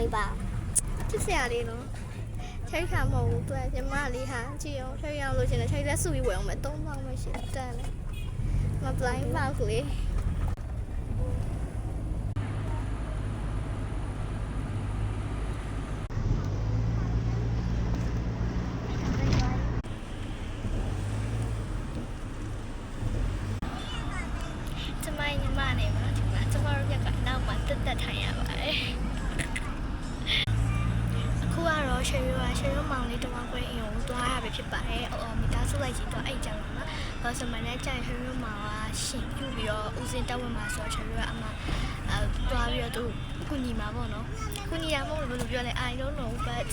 လေးပါချစ်စရာလေးနော်ချိတ်ခါမဟုတ်ဘူးသူကညီမလေးဟာကြည့်အောင်ချိတ်ရအောင်လို့ရှင်တယ်ချိတ်လက်စုပြီးဝယ်အောင်မယ်3000ပဲရှင်တန်တယ်မပလိုင်းပါကလေးကျမညီမနေမှာဒီမှာကျမတို့ညကနောက်မှာတက်တက်ထိုင်ရပါတယ် ရှယ်ရိုးကရှယ်ရိုးမောင်လေးတမခွဲအိမ်ကိုသွားရပဲဖြစ်ပါတယ်အော်မိသားစုလိုက်ကြီးတော့အိတ်ကြောင်မှာဘာစမနဲ့ကြာရှယ်ရိုးမောင်ကရှင်ပြုပြီးတော့ဦးစင်းတက်ဝင်မှာဆိုတော့ရှယ်ရိုးကအမအဲသွားပြီးတော့သူကုညီမှာပေါ့နော်ကုညီရမဟုတ်ဘူးဘယ်လိုပြောလဲ I don't know but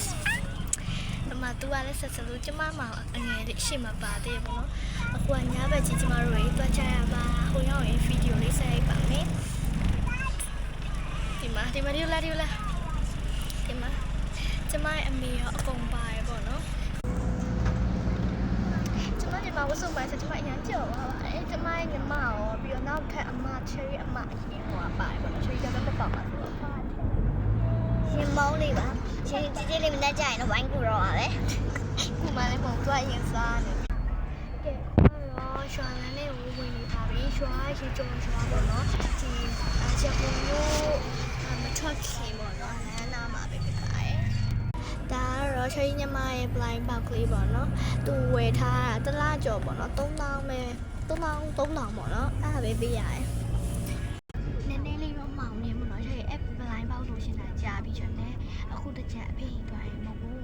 အမသူကလည်းဆက်စလို့ကျမမအငယ်လေးရှေ့မှာပါသေးတယ်ပေါ့နော်အခုကညဘက်ကြီးကျမတို့တွေတွားကြရမှာဟိုရောက်ရင်ဗီဒီယိုလေးဆက်ရိုက်ပါမယ်ဒီမှာဒီမှာဒီလာဒီလာဒီမှာ ကျမရဲ့အမေရောအကုန်ပါတယ်ပေါ့နော်ကျမဒီမှာဝတ်စုံပိုင်းဆိုကျမအရင်ကြော်ပါပါတယ်ကျမရဲ့ညီမရောပြီးတော့နောက်ထပ်အမ cherry အမအရင်ဟိုကပါတယ်ပေါ့နော် cherry ကတော့မပါပါဘူးရှင်မောင်းလေးပါရှင်ကြည်ကြည်လေးမနဲ့ကြရင်တော့ဝိုင်းကူတော့ပါပဲခုမှလည်းပုံသွားရင်စားနေကဲတော့ရွှာလန်းလေးကိုဝင်နေပါပြီရွှာရေကြုံရွှာပေါ့နော်ဒီအချက်ပုံမျိုး ချွေးညမရဲ့ blind box လေးပေါ့နော်သူဝယ်ထားတာတစ်လားကျော်ပေါ့နော်3000ပဲ3000 3000ပေါ့နော်အဲ့ဒါပဲပေးရတယ်နည်းနည်းလေးတော့မောင်နေပေါ့နော်ချွေး app blind box လို့ရှင်းတာကြာပြီချွေးနဲ့အခုတစ်ချက်အဖေးသွားရင်မဟုတ်ဘူး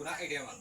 กูรักไอเดียว่ะ